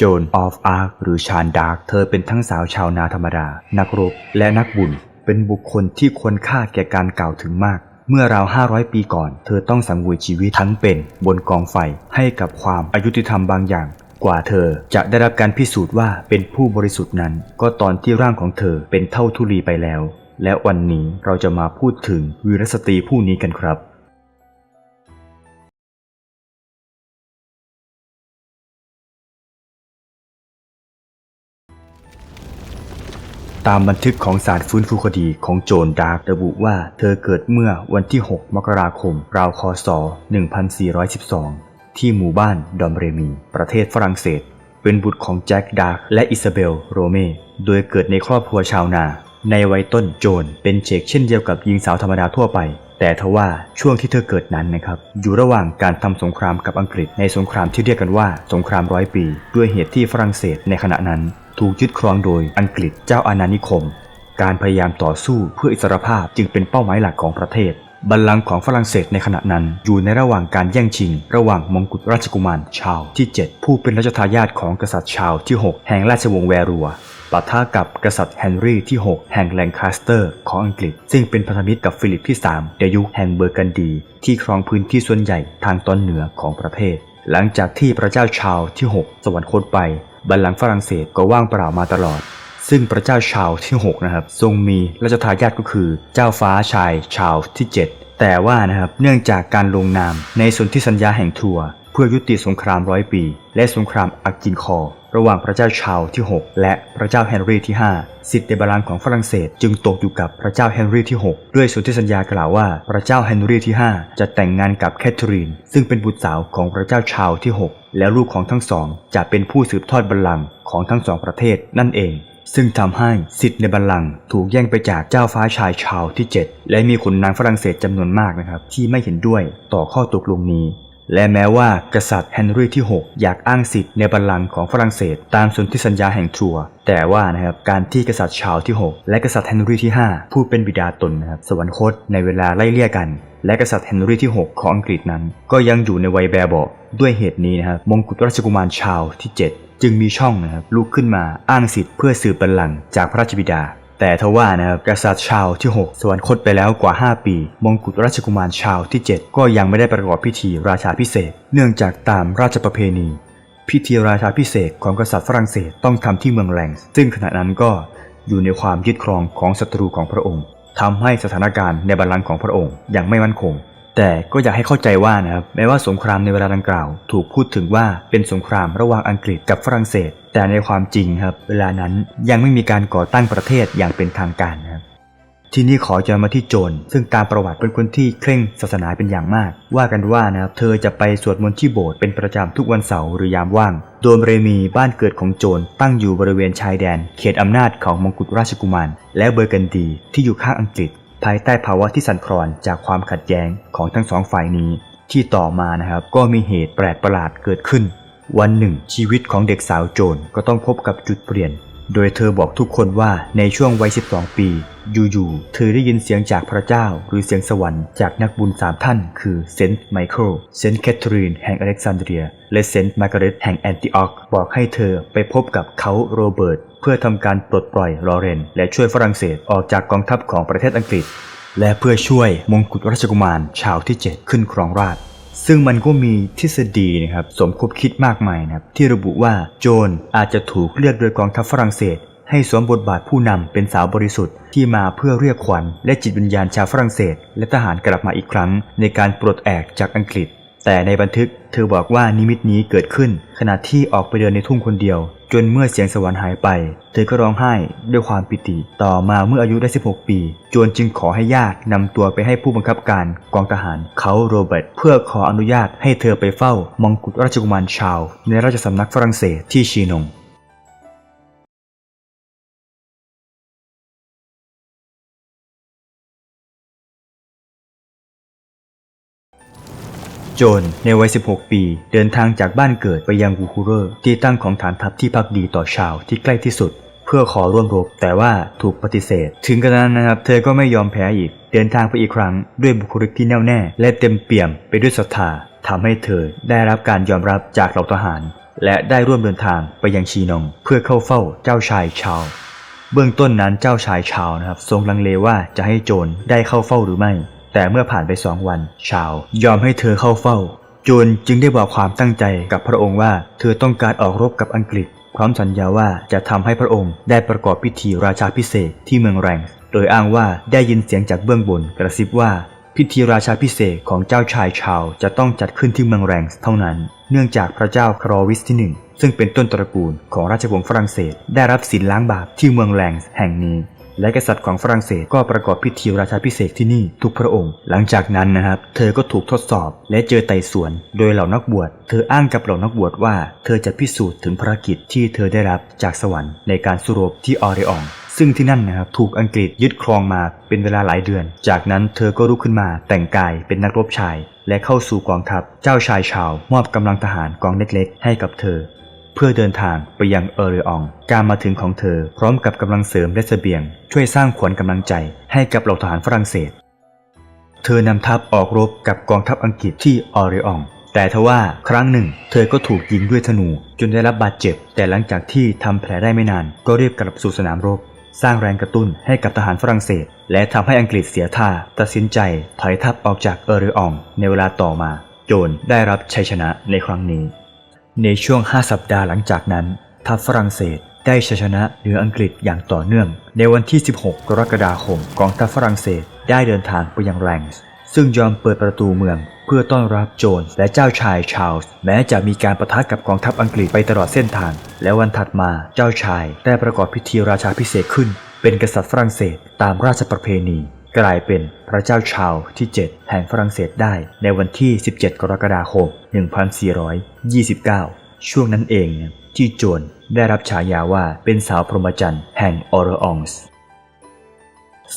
โจนออฟอาร์คหรือชานดาร์กเธอเป็นทั้งสาวชาวนาธรรมดา นักรบและนักบุญ เป็นบุคคลที่ควรค่าแก่การกล่าวถึงมาก เมื่อราว 500 ปีก่อน เธอต้องสังเวยชีวิตทั้งเป็นบนกองไฟให้กับความอายุติธรรมบางอย่าง กว่าเธอจะได้รับการพิสูจน์ว่าเป็นผู้บริสุทธิ์นั้น ก็ตอนที่ร่างของเธอเป็นเท่าทุลีไปแล้ว และวันนี้เราจะมาพูดถึงวีรสตรีผู้นี้กันครับ ตามบันทึกของศาลฟื้นฟูคดีของโจนดาร์กระบุว่าเธอเกิดเมื่อวันที่ 6 มกราคม ราวคศ 1412 ที่หมู่บ้านดอมเรมี ประเทศฝรั่งเศส เป็นบุตรของแจ็คดาร์กและอิซาเบล โรเมโดยเกิดในครอบครัวชาวนา ในวัยต้นโจนเป็นเชกเช่นเดียวกับหญิงสาวธรรมดาทั่วไป แต่ทว่าช่วงที่เธอเกิดนั้นนะครับ อยู่ระหว่างการทำสงครามกับอังกฤษในสงครามที่เรียกกันว่าสงครามร้อยปี ด้วยเหตุที่ฝรั่งเศสในขณะนั้น ถูกยึดครองโดยอังกฤษเจ้าอาณานิคม การพยายามต่อสู้เพื่ออิสรภาพจึงเป็นเป้าหมายหลักของประเทศ บัลลังก์ของฝรั่งเศสในขณะนั้น อยู่ในระหว่างการแย่งชิง ระหว่างมงกุฎราชกุมารชาวที่ 7 ผู้เป็นรัชทายาทของกษัตริย์ชาวที่ 6 แห่งราชวงศ์แวรัวปะทะกับกษัตริย์เฮนรี่ที่ 6 แห่งแลงคาสเตอร์ของอังกฤษ ซึ่งเป็นพันธมิตรกับฟิลิปที่3ในยุคแห่งเบอร์กันดี ที่ครองพื้นที่ส่วนใหญ่ทางตอนเหนือของประเทศ หลังจากที่พระเจ้าชาวที่ 6 สวรรคตไป บัลลังก์ฝรั่งเศสก็ว่างเปล่ามาตลอด ซึ่งพระเจ้าชาวที่ 6 นะครับ ทรงมีราชทายาทก็คือเจ้าฟ้าชายชาวที่ 7 แต่ว่านะครับเนื่องจากการลงนามในสนธิสัญญาแห่งทัวเพื่อยุติสงครามร้อยปี และสงครามอักกินคอ ระหว่างพระเจ้าชาวที่ 6 และพระเจ้าเฮนรี่ที่ 5 สิทธิ์ในบัลลังของฝรั่งเศสจึงตกอยู่กับพระเจ้าเฮนรี่ที่ 6 ด้วยสนธิสัญญากล่าวว่าพระเจ้าเฮนรี่ที่ 5 จะแต่งงานกับแคทเธอรีน ซึ่งเป็นบุตรสาวของพระเจ้าชาวที่ 6 แล้วลูกของทั้งสอง จะเป็นผู้สืบทอดบัลลังก์ของทั้งสองประเทศนั่นเอง ซึ่งทำให้สิทธิ์ในบัลลังก์ถูกแย่งไปจากเจ้าฟ้าชายชาวที่ 7 และมีขุนนางฝรั่งเศสจำนวนมากนะครับที่ไม่เห็นด้วยต่อข้อตกลงนี้ และแม้ว่ากษัตริย์เฮนรี่ที่ 6 อยากอ้างสิทธิ์ในบัลลังก์ของฝรั่งเศส ตามสนธิสัญญาแห่งทัวร์แต่ว่านะครับการที่กษัตริย์ชาวที่ 6 และกษัตริย์เฮนรี่ที่ 5 ผู้เป็นบิดาตนนะครับสวรรคตในเวลาไล่เลี่ยกัน และกษัตริย์เฮนรี่ที่ 6 ของอังกฤษนั้น ก็ยังอยู่ในวัยแบบเบาะด้วยเหตุนี้นะครับมงกุฎราชกุมารชาวที่ 7 จึงมีช่องนะครับลุกขึ้นมาอ้างสิทธิ์เพื่อสืบบัลลังก์จากพระราชบิดา แต่ทว่านะครับกษัตริย์ชาวที่ 6 สวรรคตไปแล้วกว่า 5 ปี มงกุฎราชกุมารชาวที่ 7 ก็ยังไม่ได้ประกอบพิธีราชาพิเศษ เนื่องจากตามราชประเพณี พิธีราชาพิเศษของกษัตริย์ฝรั่งเศสต้องทำที่เมืองแลงส์ซึ่งขณะนั้นก็อยู่ในความยึดครองของศัตรูของพระองค์ทำให้สถานการณ์ในบัลลังก์ของพระองค์ยังไม่มั่นคง แต่ก็อยากให้เข้าใจว่านะครับแม้ว่าสงครามในเวลาดังกล่าว ถูกพูดถึงว่าเป็นสงครามระหว่างอังกฤษกับฝรั่งเศส แต่ในความจริงครับเวลานั้นยังไม่มีการก่อตั้งประเทศอย่างเป็นทางการนะครับที่นี่ขอจะมาที่โจนซึ่งตามประวัติเป็นคนที่เคร่งศาสนาเป็นอย่างมาก ว่ากันว่านะครับเธอจะไปสวดมนต์ที่โบสถ์เป็นประจำทุกวันเสาร์หรือยามว่าง โดมเรมีบ้านเกิดของโจนตั้งอยู่บริเวณชายแดน เขตอำนาจของมงกุฎราชกุมาร และเบอร์กันดีที่อยู่ข้างอังกฤษ ภายใต้ภาวะที่สั่นคลอนจากความขัดแย้งของทั้งสองฝ่ายนี้ ที่ต่อมานะครับก็มีเหตุแปลกประหลาดเกิดขึ้น วันหนึ่งชีวิตของเด็กสาวโจนก็ต้องพบกับจุดเปลี่ยน โดยเธอบอกทุกคนว่าในช่วงวัย 12 ปี อยู่ๆ เธอได้ยินเสียงจากพระเจ้าหรือเสียงสวรรค์จากนักบุญสามท่านคือเซนต์ไมเคิล เซนต์แคทเธอรีนแห่งอเล็กซานเดรีย และเซนต์มาร์กาเร็ตแห่งแอนติออก บอกให้เธอไปพบกับเขาโรเบิร์ต เพื่อทำการปลดปล่อยลอเรน และช่วยฝรั่งเศสออกจากกองทัพของประเทศอังกฤษ และเพื่อช่วยมงกุฎราชกุมารชาวที่ 7 ขึ้นครองราช ซึ่งมันก็มีทฤษฎีนะครับสมคบคิดมากมายนะครับที่ระบุว่าโจนอาจจะถูกเลือกโดยกองทัพฝรั่งเศส ให้สวมบทบาทผู้นำเป็นสาวบริสุทธิ์ที่มาเพื่อเรียกขวัญและจิตวิญญาณชาวฝรั่งเศส และทหารกลับมาอีกครั้ง ในการปลดแอกจากอังกฤษ แต่ในบันทึกเธอบอกว่านิมิตนี้เกิดขึ้น ขณะที่ออกไปเดินในทุ่งคนเดียว จนเมื่อเสียงสวรรค์หายไป เธอก็ร้องไห้ด้วยความปิติ ต่อมาเมื่ออายุได้ 16 ปีโจนจึงขอให้ญาตินำตัวไปให้ผู้บังคับการกองทหารเขาโรเบิร์ตเพื่อขออนุญาตให้เธอไปเฝ้ามงกุฎราชกุมารชาว ในราชสำนักฝรั่งเศสที่ชีนง โจนในวัย 16 ปี เดินทางจากบ้านเกิดไปยังวูคูเรอร์ที่ตั้งของฐานทัพที่พักดีต่อชาวที่ใกล้ที่สุด เพื่อขอร่วมรบแต่ว่าถูกปฏิเสธ ถึงกระนั้นนะครับเธอก็ไม่ยอมแพ้อีก เดินทางไปอีกครั้งด้วยบุคลิกที่แน่วแน่ และเต็มเปี่ยมไปด้วยศรัทธาทำให้เธอได้รับการยอมรับจากเหล่าทหาร และได้ร่วมเดินทางไปยังชีนง เพื่อเข้าเฝ้าเจ้าชายชาวเบื้องต้นนั้นเจ้าชายชาวนะครับทรงลังเลว่าจะให้โจรได้เข้าเฝ้าหรือไม่ แต่เมื่อผ่านไปสองวัน ชาวยอมให้เธอเข้าเฝ้าโจรจึงได้บอกความตั้งใจกับพระองค์ว่า เธอต้องการออกรบกับอังกฤษ พร้อมสัญญาว่าจะทำให้พระองค์ได้ประกอบพิธีราชาพิเศษที่เมืองแรงส์โดยอ้างว่าได้ยินเสียงจากเบื้องบนกระซิบว่าพิธีราชาพิเศษของเจ้าชายชาวจะต้องจัดขึ้นที่เมืองแรงส์เท่านั้น เนื่องจากพระเจ้าครอวิสที่หนึ่งซึ่งเป็นต้นตระกูลของราชวงศ์ฝรั่งเศส ได้รับศีลล้างบาปที่เมืองแรงส์แห่งนี้ และกษัตริย์ของฝรั่งเศสก็ประกอบพิธีราชาพิเศษที่นี่ทุกพระองค์ หลังจากนั้นนะครับ เธอก็ถูกทดสอบและเจอไต่สวน โดยเหล่านักบวช เธออ้างกับเหล่านักบวชว่า เธอจะพิสูจน์ถึงภารกิจที่เธอได้รับจากสวรรค์ในการสู้รบที่ออริอองซึ่งที่นั่นนะครับถูกอังกฤษยึดครองมาเป็นเวลาหลายเดือน จากนั้นเธอก็ลุกขึ้นมาแต่งกายเป็นนักรบชาย และเข้าสู่กองทัพ เจ้าชายชาว มอบกำลังทหารกองเล็กๆ ให้กับเธอ เพื่อเดินทางไปยังเออริออง การมาถึงของเธอพร้อมกับกำลังเสริมและเสบียง ช่วยสร้างขวัญกำลังใจให้กับเหล่าทหารฝรั่งเศส เธอนำทัพออกรบกับกองทัพอังกฤษที่ออริอองแต่ทว่าครั้งหนึ่ง เธอก็ถูกยิงด้วยธนู จนได้รับบาดเจ็บ แต่หลังจากที่ทำแผลได้ไม่นาน ก็เรียบกลับสู่สนามรบ สร้างแรงกระตุ้นให้กับทหารฝรั่งเศส และทำให้อังกฤษเสียท่า ตัดสินใจถอยทัพออกจากเออริออง ในเวลาต่อมา โจนได้รับชัยชนะในครั้งนี้ ในช่วง 5 สัปดาห์หลังจากนั้น ทัพฝรั่งเศสได้ชัยชนะเหนืออังกฤษอย่างต่อเนื่อง ในวันที่ 16 กรกฎาคมกองทัพฝรั่งเศสได้เดินทางไปยังแรงส์ซึ่งยอมเปิดประตูเมือง เพื่อต้อนรับโจนและเจ้าชายชาร์ลส์แม้จะมีการประทะกับกองทัพอังกฤษไปตลอดเส้นทาง และวันถัดมาเจ้าชายได้ประกอบพิธีราชาพิเศษขึ้น เป็นกษัตริย์ฝรั่งเศสตามราชประเพณี กลายเป็นพระเจ้าชาร์ลส์ที่ 7 แห่งฝรั่งเศสได้ในวันที่ 17 กรกฎาคม 1429 ช่วงนั้นเองที่โจนได้รับฉายาว่าเป็นสาวพรหมจรรย์แห่งออร์อองส์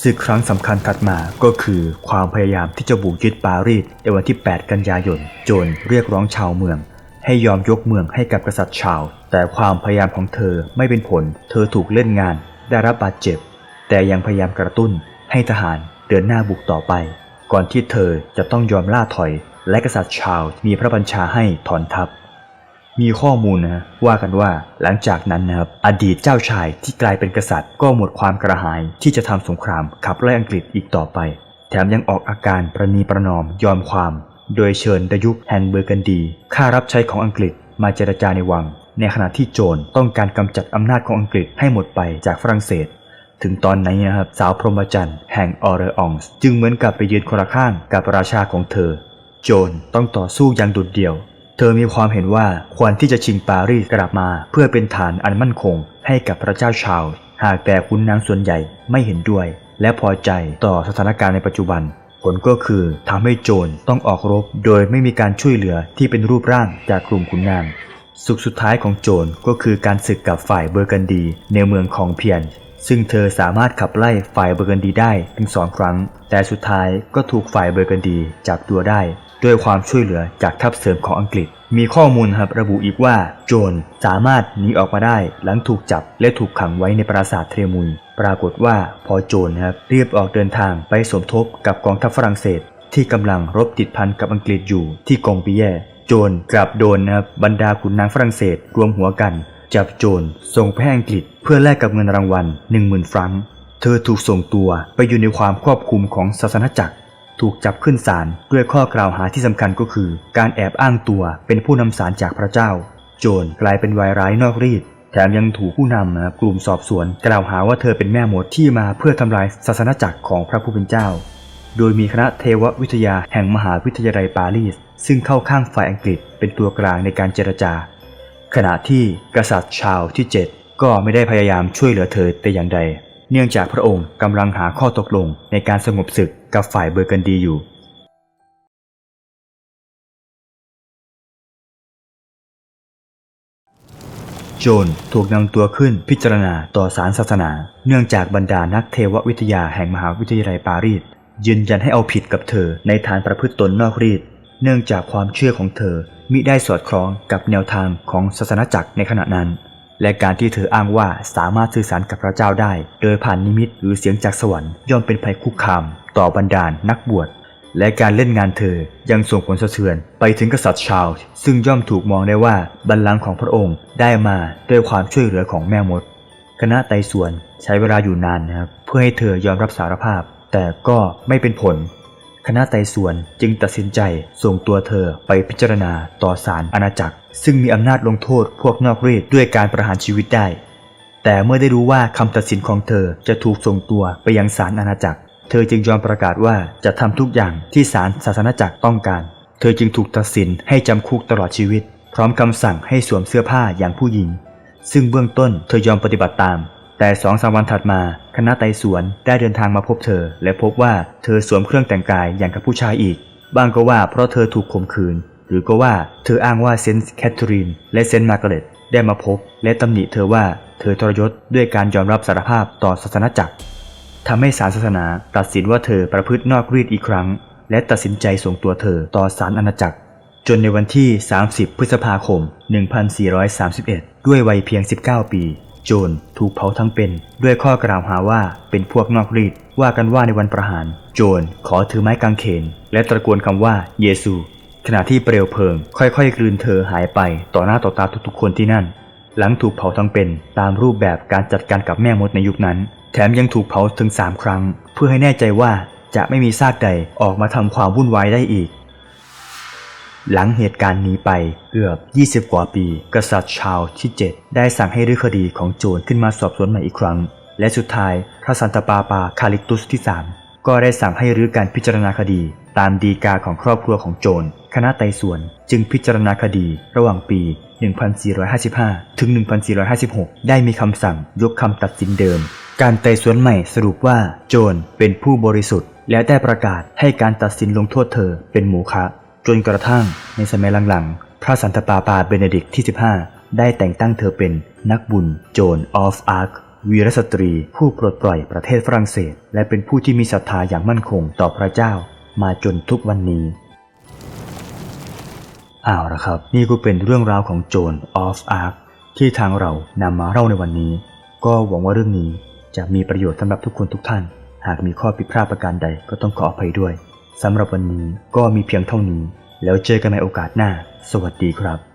ศึกครั้งสำคัญถัดมาก็คือความพยายามที่จะบุกยึดปารีสในวันที่ 8 กันยายน โจนเรียกร้องชาวเมือง ให้ยอมยกเมืองให้กับกษัตริย์ชาว แต่ความพยายามของเธอไม่เป็นผล เธอถูกเล่นงาน ได้รับบาดเจ็บ แต่ยังพยายามกระตุ้นให้ทหาร เดินหน้าบุกต่อไป ก่อนที่เธอจะต้องยอมล่าถอย และกษัตริย์ชาวมีพระบัญชาให้ถอนทัพ มีข้อมูลนะว่ากันว่าหลังจากนั้นนะครับอดีตเจ้าชายที่กลายเป็นกษัตริย์ ก็หมดความกระหายที่จะทำสงครามขับไล่อังกฤษอีกต่อไป แถมยังออกอาการประนีประนอมยอมความ โดยเชิญดยุคแห่งเบอร์กันดีข้ารับใช้ของอังกฤษมาเจรจาในวังในขณะที่โจรต้องการกำจัดอำนาจของอังกฤษให้หมดไปจากฝรั่งเศส ถึงตอนนี้นะครับสาวพรหมจรรย์แห่งออเรอองส์จึงเหมือนกับไปยืนคนละข้างกับราชาของเธอ โจรต้องต่อสู้อย่างดุดเดี่ยว เธอมีความเห็นว่าควรที่จะชิงปารีสกลับมา เพื่อเป็นฐานอันมั่นคง ให้กับพระเจ้าชาว หากแต่คุณนางส่วนใหญ่ไม่เห็นด้วย และพอใจต่อสถานการณ์ในปัจจุบัน ผลก็คือทำให้โจรต้องออกรบ โดยไม่มีการช่วยเหลือที่เป็นรูปร่างจากกลุ่มขุนนางสุขสุดท้ายของโจรก็คือการศึกกับฝ่ายเบอร์กันดีในเมืองของเพียน ซึ่งเธอสามารถขับไล่ฝ่ายเบอร์กันดีได้ถึงสองครั้ง แต่สุดท้ายก็ถูกฝ่ายเบอร์กันดีจับตัวได้ ด้วยความช่วยเหลือจากทัพเสริมของอังกฤษ มีข้อมูลครับระบุอีกว่าโจรสามารถหนีออกมาได้หลังถูกจับและถูกขังไว้ในปราสาทเทรมุย ปรากฏว่าพอโจนครับเรียบออกเดินทางไปสมทบกับกองทัพฝรั่งเศส ที่กำลังรบติดพันกับอังกฤษอยู่ที่กองปิแยโจรกลับโดนนะครับบรรดาขุนนางฝรั่งเศสรวมหัวกัน จับโจรส่งไปอังกฤษเพื่อแลกกับเงินรางวัล10,000ฟรังก์เธอถูกส่งตัวไปอยู่ในความควบคุมของศาสนจักร ถูกจับขึ้นศาลด้วยข้อกล่าวหาที่สำคัญก็คือ การแอบอ้างตัวเป็นผู้นำสารจากพระเจ้า โจรกลายเป็นวายร้ายนอกรีดแถมยังถูกผู้นำนะกลุ่มสอบสวน กล่าวหาว่าเธอเป็นแม่มดที่มาเพื่อทำลายศาสนจักรของพระผู้เป็นเจ้า โดยมีคณะเทววิทยาแห่งมหาวิทยาลัยปารีส ซึ่งเข้าข้างฝ่ายอังกฤษเป็นตัวกลางในการเจรจา ขณะที่กษัตริย์ชาวที่ 7 ก็ไม่ได้พยายามช่วยเหลือเธอแต่อย่างใด เนื่องจากพระองค์กำลังหาข้อตกลงในการสงบศึกกับฝ่ายเบอร์กันดีอยู่ โจนถูกนำตัวขึ้นพิจารณาต่อศาลศาสนา เนื่องจากบรรดานักเทววิทยาแห่งมหาวิทยาลัยปารีสยืนยันให้เอาผิดกับเธอในฐานประพฤติตนนอกรีด เนื่องจากความเชื่อของเธอมิได้สอดคล้องกับแนวทางของศาสนาจักรในขณะนั้น และการที่เธออ้างว่าสามารถสื่อสารกับพระเจ้าได้ โดยผ่านนิมิตหรือเสียงจากสวรรค์ย่อมเป็นภัยคุกคาม ต่อบรรดาลนักบวชและการเล่นงานเธอยังส่งผลสะเทือนไปถึงกษัตริย์ชาร์ลส์ซึ่งย่อมถูกมองได้ว่าบัลลังก์ของพระองค์ได้มาด้วยความช่วยเหลือของแม่มด คณะไต่สวนใช้เวลาอยู่นานนะครับเพื่อให้เธอยอมรับสารภาพ แต่ก็ไม่เป็นผล คณะไต่สวนจึงตัดสินใจส่งตัวเธอไปพิจารณาต่อศาลอาณาจักร ซึ่งมีอำนาจลงโทษพวกนอกรีดด้วยการประหารชีวิตได้ แต่เมื่อได้รู้ว่าคำตัดสินของเธอจะถูกส่งตัวไปยังศาลอาณาจักร เธอจึงยอมประกาศว่าจะทำทุกอย่างที่ศาลศาสนาจักรต้องการ เธอจึงถูกตัดสินให้จำคุกตลอดชีวิต พร้อมคำสั่งให้สวมเสื้อผ้าอย่างผู้หญิง ซึ่งเบื้องต้นเธอยอมปฏิบัติตาม แต่สองสามวันถัดมา คณะไต่สวนได้เดินทางมาพบเธอ และพบว่าเธอสวมเครื่องแต่งกายอย่างกับผู้ชายอีกบางก็ว่าเพราะเธอถูกข่มขืน หรือก็ว่าเธออ้างว่าเซนต์แคทเธอรีนและเซนต์มาร์กาเร็ตได้มาพบ และตำหนิเธอว่าเธอทรยศด้วยการยอมรับสารภาพต่อศาสนาจักรทำให้ศาลศาสนาตัดสินว่าเธอประพฤตินอกรีดอีกครั้ง และตัดสินใจส่งตัวเธอต่อศาลอาณาจักร จนในวันที่ 30 พฤษภาคม 1431 ด้วยวัยเพียง 19 ปี โจนถูกเผาทั้งเป็น ด้วยข้อกล่าวหาว่าเป็นพวกนอกรีดว่ากันว่าในวันประหาร โจนขอถือไม้กางเขน และตะโกนคำว่าเยซู ขณะที่เปลวเพลิง ค่อยๆกลืนเธอหายไปต่อหน้าต่อตาทุกๆคนที่นั่น หลังถูกเผาทั้งเป็นตามรูปแบบการจัดการกับแม่มดในยุคนั้น แถมยังถูกเผาถึง3ครั้ง เพื่อให้แน่ใจว่าจะไม่มีซากใดออกมาทำความวุ่นวายได้อีก หลังเหตุการณ์นี้ไปเกือบ 20 กว่าปี กษัตริย์ชาวที่ 7 ได้สั่งให้รื้อคดีของโจรขึ้นมาสอบสวนใหม่อีกครั้ง และสุดท้ายพระสันตปาปาคาลิตุสที่ 3 ก็ได้สั่งให้รื้อการพิจารณาคดี ตามดีกาของครอบครัวของโจรคณะไต่สวนจึงพิจารณาคดีระหว่างปี 1455 ถึง 1456 ได้มีคำสั่งยกคำตัดสินเดิม การไต่สวนใหม่สรุปว่าโจรเป็นผู้บริสุทธิ์ และได้ประกาศให้การตัดสินลงโทษเธอเป็นหมูคะ จนกระทั่งในสมัยหลังๆ พระสันตะปาปาเบเนดิกที่ 15 ได้แต่งตั้งเธอเป็นนักบุญโจนออฟอาร์ควีรสตรี ผู้ปลดปล่อยประเทศฝรั่งเศส และเป็นผู้ที่มีศรัทธาอย่างมั่นคงต่อพระเจ้า มาจนทุกวันนี้เอาละครับ นี่ก็เป็นเรื่องราวของโจนออฟอาร์คที่ทางเรานำมาเล่าในวันนี้ ก็หวังว่าเรื่องนี้จะมีประโยชน์สำหรับทุกคนทุกท่าน หากมีข้อผิดพลาดประการใดก็ต้องขออภัยด้วย สำหรับวันนี้ก็มีเพียงเท่านี้ แล้วเจอกันในโอกาสหน้า สวัสดีครับ